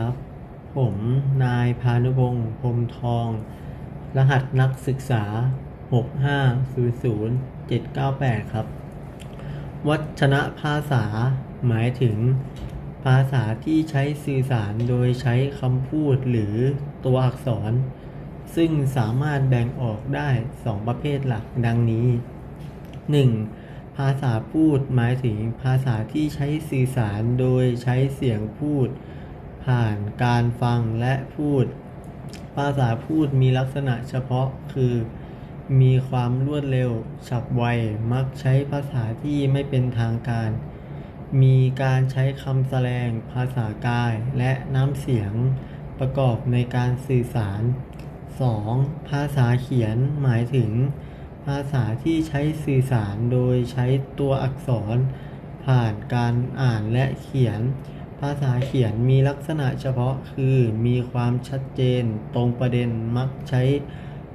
ครับ ผมนายพานุพงศ์พรมทอง รหัสนักศึกษา 6500798 ครับ วัชนะภาษา หมายถึง ภาษาที่ใช้สื่อสารโดยใช้คำพูดหรือตัวอักษร ซึ่งสามารถแบ่งออกได้2ประเภทหลักดังนี้ 1. ภาษาพูดหมายถึงภาษาที่ใช้สื่อสารโดยใช้เสียงพูด ผ่านการฟังและพูด ภาษาพูดมีลักษณะเฉพาะคือ มีความรวดเร็ว ฉับไว มักใช้ภาษาที่ไม่เป็นทางการ มีการใช้คำแสดงภาษากายและน้ำเสียงประกอบในการสื่อสาร 2. ภาษาเขียนหมายถึง ภาษาที่ใช้สื่อสารโดยใช้ตัวอักษร ผ่านการอ่านและเขียน ภาษาเขียนมีลักษณะเฉพาะคือมีความชัดเจนตรงประเด็นมักใช้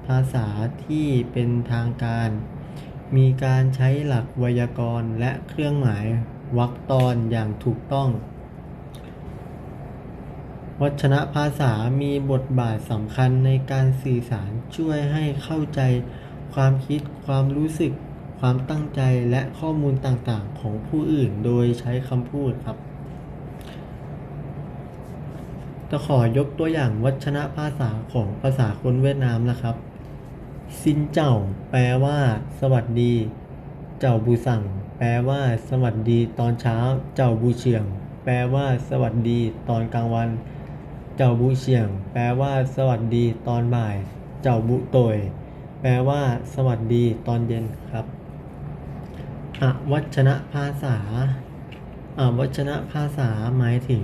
ภาษาที่เป็นทางการ มีการใช้หลักไวยากรณ์และเครื่องหมายวรรคตอนอย่างถูกต้อง วัชนะภาษามีบทบาทสำคัญในการสื่อสารช่วยให้เข้าใจ ความคิด ความรู้สึก ความตั้งใจและข้อมูลต่างๆ ของผู้อื่นโดยใช้คำพูดครับ จะขอยกตัวอย่างวัชนะภาษาของภาษาคนเวียดนามนะครับ ซินเจ้าแปลว่า สวัสดี เจ้าบูสั่ง แปลว่า สวัสดีตอนเช้า เจ้าบูเฉียง แปลว่า สวัสดีตอนกลางวัน เจ้าบูเฉียง แปลว่า สวัสดีตอนบ่าย เจ้าบุโตยแปลว่า สวัสดีตอนเย็นครับอวัชนะภาษาอวัชนะภาษาหมายถึง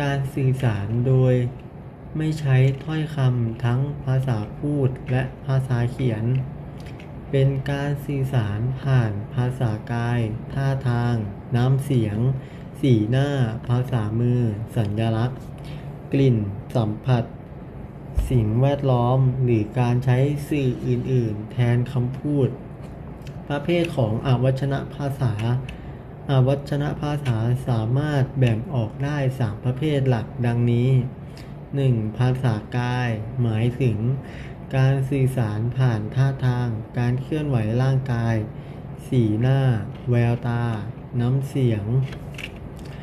การสื่อสารโดยไม่ใช้ถ้อยคำทั้งภาษาพูดและภาษาเขียน เป็นการสื่อสารผ่านภาษากาย ท่าทาง น้ำเสียง สีหน้า ภาษามือ สัญลักษณ์ กลิ่น สัมผัส สิ่งแวดล้อม หรือการใช้สื่ออื่น ๆ แทนคำพูด ประเภทของอวัชนะภาษา อาวัชนะภาษาสามารถแบ่งออกได้3ประเภทหลักดังนี้ 1. ภาษากาย หมายถึง การสื่อสารผ่านท่าทาง การเคลื่อนไหวร่างกาย สีหน้า แววตา น้ำเสียง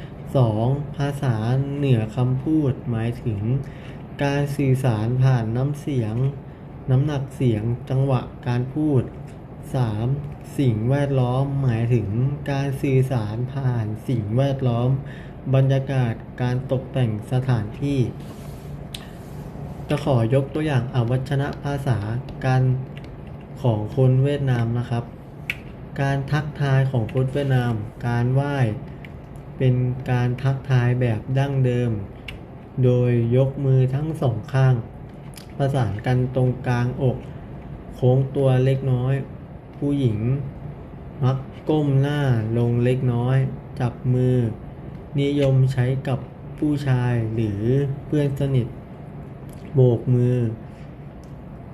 2. ภาษาเหนือคำพูด หมายถึง การสื่อสารผ่านน้ำเสียง น้ำหนักเสียง จังหวะการพูด 3. สิ่งแวดล้อมหมายถึงการสื่อสารผ่านสิ่งแวดล้อม บรรยากาศการตกแต่งสถานที่ จะขอยกตัวอย่างอวัชนะภาษาการของคนเวียดนามนะครับ การทักทายของคนเวียดนาม การไหว้เป็นการทักทายแบบดั้งเดิม โดยยกมือทั้งสองข้าง ประสานกันตรงกลางอก โค้งตัวเล็กน้อย ผู้หญิง มักก้มหน้าลงเล็กน้อย จับมือ นิยมใช้กับผู้ชายหรือเพื่อนสนิท โบกมือ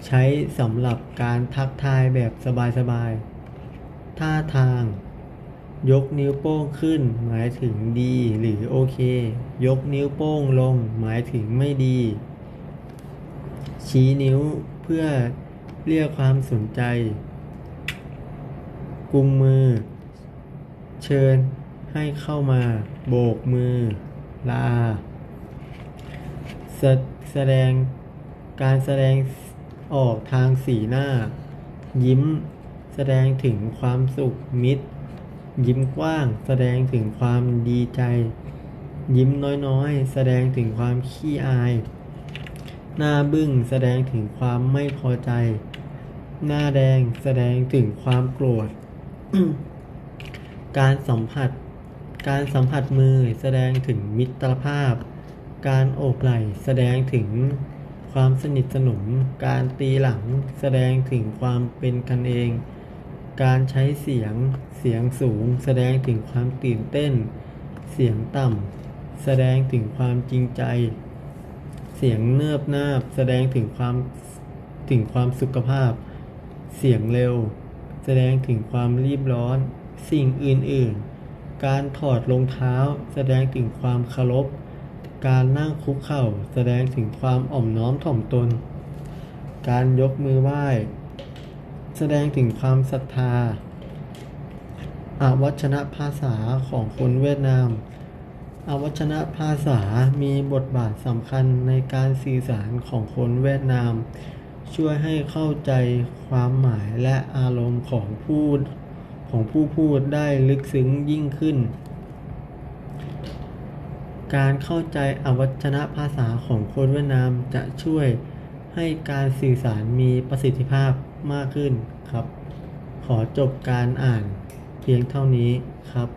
ใช้สำหรับการทักทายแบบสบายๆ ท่าทาง ยกนิ้วโป้งขึ้น หมายถึงดีหรือโอเค ยกนิ้วโป้งลง หมายถึงไม่ดี ชี้นิ้วเพื่อเรียกความสนใจ กุมมือ เชิญให้เข้ามา โบกมือ ลา แสดงการแสดงออกทางสีหน้า ยิ้ม แสดงถึงความสุขมิตร ยิ้มกว้าง แสดงถึงความดีใจ ยิ้มน้อยๆ แสดงถึงความขี้อาย หน้าบึ้งแสดงถึงความไม่พอใจ หน้าแดงแสดงถึงความโกรธ การสัมผัส การสัมผัสมือแสดงถึงมิตรภาพ การโอบไหล่แสดงถึงความสนิทสนม การตีหลังแสดงถึงความเป็นกันเอง การใช้เสียง เสียงสูง แสดงถึงความตื่นเต้น เสียงต่ำแสดงถึงความจริงใจ เสียงเนิบนาบ แสดงถึงความถึงความสุขภาพ เสียงเร็ว แสดงถึงความรีบร้อน สิ่งอื่นๆ การถอดรองเท้า แสดงถึงความเคารพ การนั่งคุกเข่า แสดงถึงความอ่อมน้อมถ่อมตน การยกมือไหว้ แสดงถึงความศรัทธาอาวัชนะภาษาของคนเวียดนามอาวัชนะภาษามีบทบาทสำคัญในการสื่อสารของคนเวียดนาม ช่วยให้เข้าใจความหมายและอารมณ์ของพูดของผู้พูดได้ลึกซึ้งยิ่งขึ้น การเข้าใจอวัชนะภาษาของคนเวียดนามจะช่วยให้การสื่อสารมีประสิทธิภาพมากขึ้นครับ ขอจบการอ่านเพียงเท่านี้ครับ